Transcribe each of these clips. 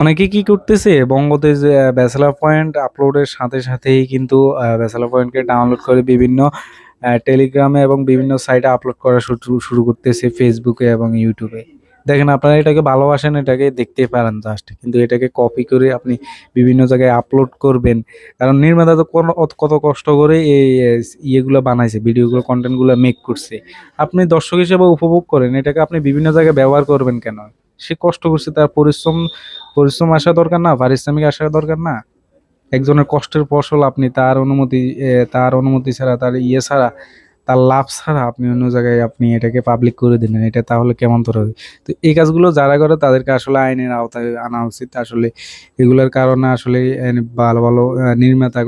অনেকে কি করতেছে? বঙ্গতে যে ব্যাচেলার পয়েন্ট আপলোডের সাথে সাথেই কিন্তু ব্যাচেলার পয়েন্টকে ডাউনলোড করে বিভিন্ন টেলিগ্রামে এবং বিভিন্ন সাইটে আপলোড করা শুরু শুরু করতেছে ফেসবুকে এবং ইউটিউবে দেখেন আপনারা এটাকে ভালোবাসেন, এটাকে দেখতে পারেন জাস্ট কিন্তু এটাকে কপি করে আপনি বিভিন্ন জায়গায় আপলোড করবেন। কারণ নির্মাতা তো কোনো- কত কষ্ট করে এই ইয়েগুলো বানাইছে ভিডিওগুলো কন্টেন্টগুলো মেক করছে। আপনি দর্শক হিসেবে উপভোগ করেন, এটাকে আপনি বিভিন্ন জায়গায় ব্যবহার করবেন কেন? সে কষ্ট করছে, তার পরিশ্রম পরিশ্রম আসা দরকার না, পারিশ্রমিক আসা দরকার না। একজনের কষ্টের ফসল আপনি তার অনুমতি তার অনুমতি ছাড়া, তার ইয়ে ছাড়া তার লাভ ছাড়া আপনি অন্য জায়গায় আপনি এটাকে পাবলিক করে দিলেন, এটা তাহলে কেমন তোর হবে? তো এই কাজগুলো যারা করে তাদেরকে আসলে আইনের আওতায় আনা উচিত। আসলে এগুলোর কারণে আসলে ভালো ভালো নির্মাতা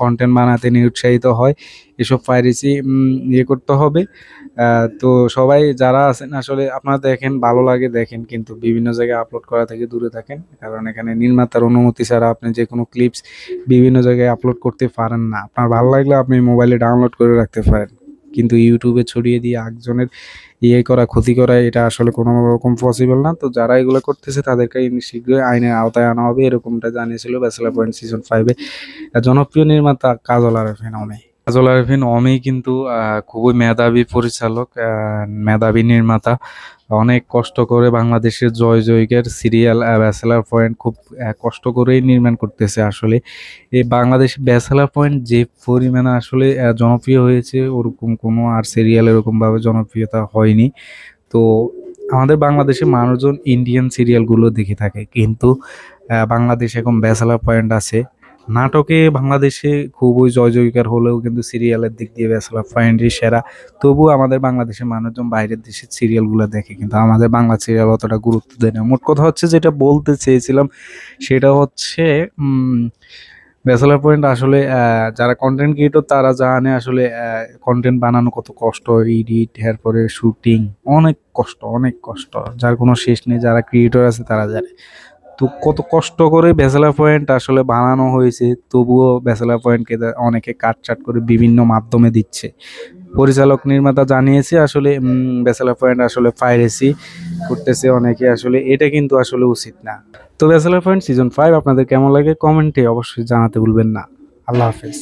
কন্টেন্ট বানাতে নিরুৎসাহিত হয়। এসব পাইরেসি ইয়ে করতে হবে। তো সবাই যারা আছেন, আসলে আপনারা দেখেন, ভালো লাগে দেখেন, কিন্তু বিভিন্ন জায়গায় আপলোড করা থেকে দূরে থাকেন। কারণ এখানে নির্মাতার অনুমতি ছাড়া আপনি যে কোনো ক্লিপস বিভিন্ন জায়গায় আপলোড করতে পারেন না। আপনার ভালো লাগলে আপনি মোবাইলে ডাউনলোড করে রাখতে পারেন। কিন্তু ইউটিউবে ছড়িয়ে দিয়ে একজনের ইয়ে করা, ক্ষতি করা, এটা আসলে কোনো রকম পসিবল না। তো যারা এগুলো করতেছে, তাদেরকে শীঘ্রই আইনের আওতায় আনা হবে। এরকমটা জানিয়েছিল ব্যাচেলার পয়েন্ট সিজন ফাইভে জনপ্রিয় নির্মাতা কাজল আরফিন অমে কাজল আরফিন অমেই কিন্তু খুবই মেধাবী পরিচালক মেধাবী নির্মাতা। অনেক কষ্ট করে বাংলাদেশের জয় জয়কের সিরিয়াল ব্যাচেলার পয়েন্ট খুব কষ্ট করেই নির্মাণ করতেছে আসলে। এই বাংলাদেশ ব্যাচেলার পয়েন্ট যে পরিমাণে আসলে জনপ্রিয় হয়েছে, ওরকম কোনো আর সিরিয়াল এরকমভাবে জনপ্রিয়তা হয়নি। তো আমাদের বাংলাদেশে মানুষজন ইন্ডিয়ান সিরিয়ালগুলো দেখে থাকে। কিন্তু বাংলাদেশে এখন ব্যাচেলার পয়েন্ট আছে। নাটকে বাংলাদেশে খুবই জয় জয়কার হলেও কিন্তু সিরিয়ালের দিক দিয়ে ব্যাচেলার পয়েন্টই সেরা। তবুও আমাদের বাংলাদেশের মানুষজন বাইরের দেশের সিরিয়ালগুলো দেখে কিন্তু আমাদের বাংলা সিরিয়াল অতটা গুরুত্ব দেয় না। মোট কথা হচ্ছে যেটা বলতে চেয়েছিলাম সেটা হচ্ছে ব্যাচেলার পয়েন্ট আসলে যারা কন্টেন্ট ক্রিয়েটর তারা জানে আসলে কন্টেন্ট বানানো কত কষ্ট এডিট এরপরে শুটিং অনেক কষ্ট অনেক কষ্ট। যার কোনো শেষ নেই, যারা ক্রিয়েটর আছে তারা জানে। তো কত কষ্ট করে ব্যাচেলার পয়েন্ট আসলে বানানো হয়েছে, তবুও ব্যাচেলার পয়েন্টকে অনেকে কাটছাট করে বিভিন্ন মাধ্যমে দিচ্ছে। পরিচালক নির্মাতা জানিয়েছে আসলে ব্যাচেলার পয়েন্ট আসলে পাইরেসি করতেছে অনেকে, আসলে এটা কিন্তু আসলে উচিত না। তো ব্যাচেলার পয়েন্ট সিজন ফাইভ আপনাদের কেমন লাগে কমেন্টে অবশ্যই জানাতে ভুলবেন না। আল্লাহ হাফেজ।